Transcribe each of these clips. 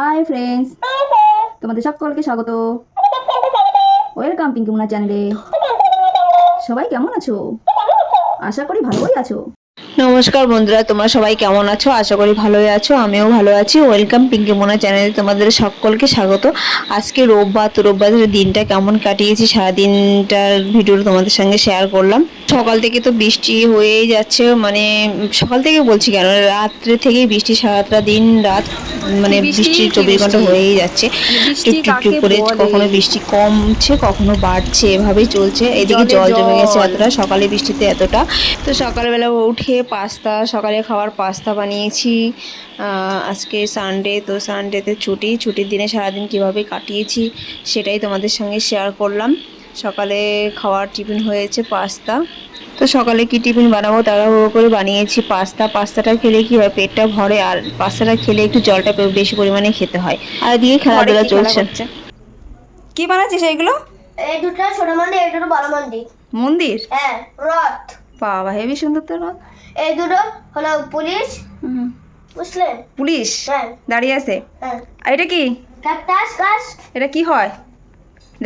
Hi friends তোমাদের সকলকে স্বাগত। ওয়েলকাম পিঙ্কি মুনা চ্যানেলে সবাই কেমন আছো? আশা করি ভালোই আছো। নমস্কার বন্ধুরা, তোমরা সবাই কেমন আছো? আশা করি ভালোই আছো, আমিও ভালো আছি। ওয়েলকাম পিঙ্কি মোনা চ্যানেলে তোমাদের সকলকে স্বাগত। আজকে রোববার, তো রোববারের দিনটা কেমন কাটিয়েছি, সারাদিনটার ভিডিও তোমাদের সঙ্গে শেয়ার করলাম। সকাল থেকে তো বৃষ্টি হয়েই যাচ্ছে মানে সকাল থেকে বলছি কেন? রাত্রে থেকেই বৃষ্টি সারাটা দিন রাত মানে বৃষ্টি, চব্বিশ ঘণ্টা হয়েই যাচ্ছে। টুক টুক করে কখনো বৃষ্টি কমছে কখনো বাড়ছে এভাবেই চলছে। এদিকে জল জমে গেছে এতটা সকালে বৃষ্টিতে এতটা। তো সকালবেলা উঠে পাস্তা সকালে খাওয়ার পাস্তা বানিয়েছি। আজকে সানডে তো সানডেতে ছুটি। ছুটির দিনে সারাদিন কীভাবে কাটিয়েছি সেটাই তোমাদের সঙ্গে শেয়ার করলাম। সকালে খাওয়ার টিফিন হয়েছে পাস্তা। তো সকালে কি টিফিন বানাবো তাড়াহুড়ো করে বানিয়েছি পাস্তা। পাস্তাটা খেলে কি হয় পেটটা ভরে আর পাস্তাটা খেলে একটু জলটা বেশি পরিমাণে খেতে হয়। আর দিয়ে খেলাধুলা চলছে। কি বানাচ্ছিস এইগুলো এই দুটো ছোট মন্দির এই দুটো বড় মন্দির। মন্দির? হ্যাঁ রথ। বাবা হেভি সুন্দর তো রথ। এই দুটো হলো পুলিশ হুম। বুঝলেন পুলিশ? হ্যাঁ। দাঁড়িয়ে আছে? হ্যাঁ। আর এটা কি? এটা কি হয়?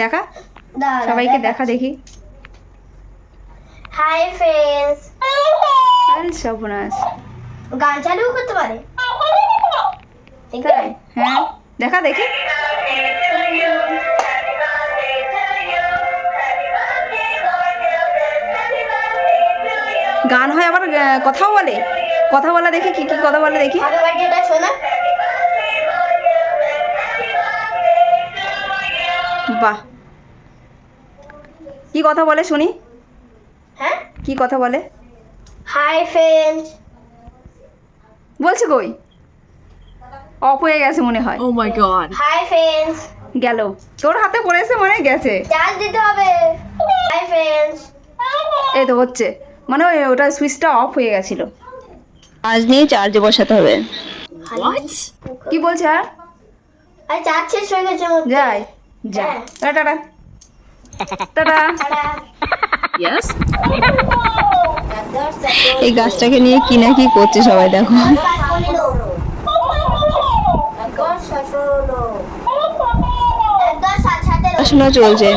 দেখা। সবাইকে দেখা দেখি। হাই ফ্রেন্ডস আরে সর্বনাশ। গান চালু করতে পারে। হ্যাঁ দেখা দেখি। গান হয় আবার কথাও বলে। কথা বলা দেখি কি কি কথা বলে দেখি। বাহ। কি কথা বলে শুনি? হ্যাঁ? কি কথা বলে? হাই ফ্রেন্ডস বলছে কই? অফ হয়ে গেছে মনে হয়। Oh my god hi friends গেল। তোর হাতে পড়েছে মনে হয় গেছে। চার্জ দিতে হবে। হাই ফ্রেন্ডস এই তো হচ্ছে। মানে ওই ওটা সুইচটা অফ হয়ে গেছিল। আজ নিয়ে চার্জে বসাতে হবে। কি বলছে আর আর চার্জ শেষ হয়ে গেছে যাই যা। হ্যাঁ। টাটা। টাটা টাটা এই গাছটাকে নিয়ে কি না কি করছে সবাই দেখো। পড়াশোনা চলছে।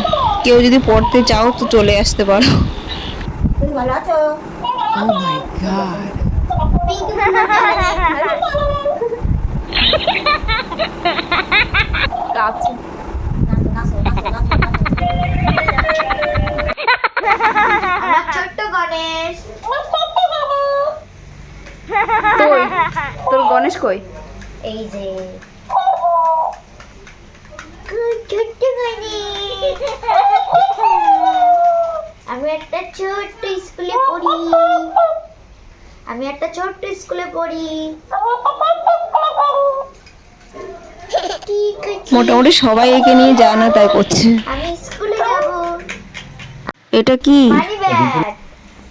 কেউ যদি পড়তে চাও তো চলে আসতে পারো। আমার ছোট্ট গণেশ। তোর তোর গণেশ কই? এই যে। ছোট্ট গণেশ? আমি একটা ছোট্ট স্কুলে পড়ি। আমি একটা ছোট্ট স্কুলে পড়ি। মোটামুটি সবাই একে নিয়ে যা না তাই করছে। আমি এটা কি?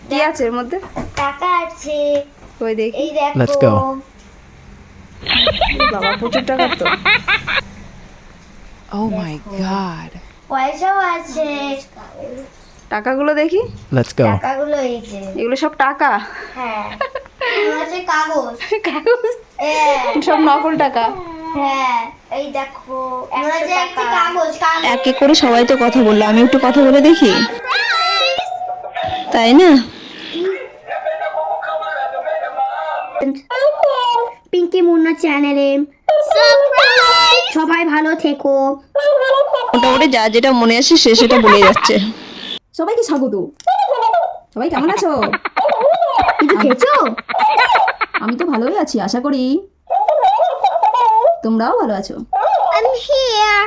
কি আছে এর মধ্যে? টাকা আছে। ওই দেখি। এই দেখো। Let's go. বাবা প্রচুর টাকা তো। Oh my god. পয়সাও আছে। টাকাগুলো দেখি। Let's go. টাকাগুলো এই যে। এগুলো সব টাকা? হ্যাঁ। এগুলো হচ্ছে কাগজ। কাগজ? হ্যাঁ। সব নকল টাকা? হ্যাঁ। এই দেখো। এক করে সবাই তো কথা বলল। আমি একটু কথা বলে দেখি। তাই না? পিঙ্কি মুন্না চ্যানেলে সবাই ভালো থেকো। মোটামুটি যা যেটা মনে আসে সে সেটা বলে যাচ্ছে। সবাইকে স্বাগত। সবাই কেমন আছো? কিছু খেয়েছো? আমি তো ভালোই আছি আশা করি। তোমরাও ভালো আছো?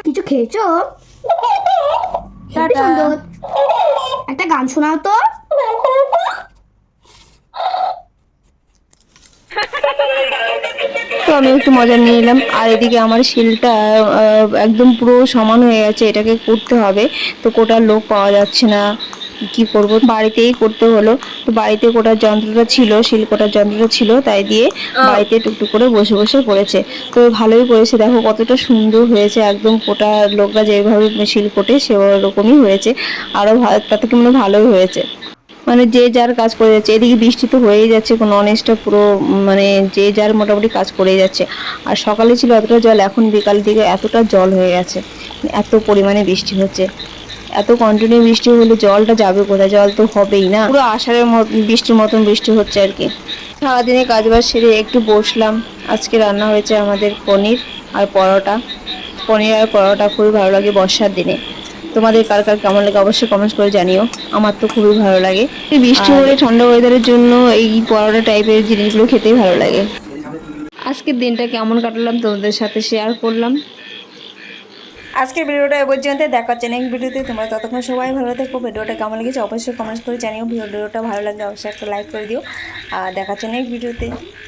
কিছু খেয়েছো? একটা গান শোনাও তো। তো আমি একটু মজা নিয়ে নিলাম। আর এদিকে আমার শিলটা একদম পুরো সমান হয়ে গেছে এটাকে করতে হবে। তো কোটার লোক পাওয়া যাচ্ছে না কি করব? বাড়িতেই করতে হলো। তো বাড়িতে কোটার যন্ত্রটা ছিল শিল কোটার যন্ত্রটা ছিল তাই দিয়ে বাড়িতে টুকটুক করে বসে বসে করেছে। তো ভালোই করেছে। দেখো কতটা সুন্দর হয়েছে একদম কোটা লোকরা যেভাবে শিল কোটে সেরকমই হয়েছে। আরও তাতে কি মনে ভালোই হয়েছে। মানে যে যার কাজ করে যাচ্ছে, এদিকে বৃষ্টি তো হয়েই যাচ্ছে, কোনো অনেস্টা পুরো মানে যে যার মোটামুটি কাজ করেই যাচ্ছে। আর সকালে ছিল এতটা জল, এখন বিকাল দিকে এতটা জল হয়ে গেছে, এত পরিমাণে বৃষ্টি হচ্ছে। এত কন্টিনিউ বৃষ্টি হলে জলটা যাবে কোথায়? জল তো হবেই না। পুরো আষাঢ়ের বৃষ্টির মতন বৃষ্টি হচ্ছে আর কি। সারাদিনে কাজবাজ সেরে একটু বসলাম। আজকে রান্না হয়েছে আমাদের পনির আর পরোটা। পনির আর পরোটা খুবই ভালো লাগে বর্ষার দিনে। তোমাদের কার কার কেমন লাগে অবশ্যই কমেন্ট করে জানিও। আমার তো খুবই ভালো লাগে। এই বৃষ্টি হলে ঠান্ডা ওয়েদারের জন্য এই পরোটা টাইপের জিনিসগুলো খেতেই ভালো লাগে। আজকের দিনটা কেমন কাটালাম তোমাদের সাথে শেয়ার করলাম। আজকের ভিডিওটা এ পর্যন্ত দেখা হচ্ছে নেক্সট ভিডিওতে। তোমরা ততক্ষণ সবাই ভালো থেকো। ভিডিওটা কেমন লেগেছে অবশ্যই কমেন্টস করে জানিও। ভিডিওটা ভালো লাগলে অবশ্যই একটা লাইক করে দিও। আর দেখা হচ্ছে নেক্সট ভিডিওতে।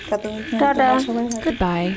ততক্ষণ সবাই। Goodbye.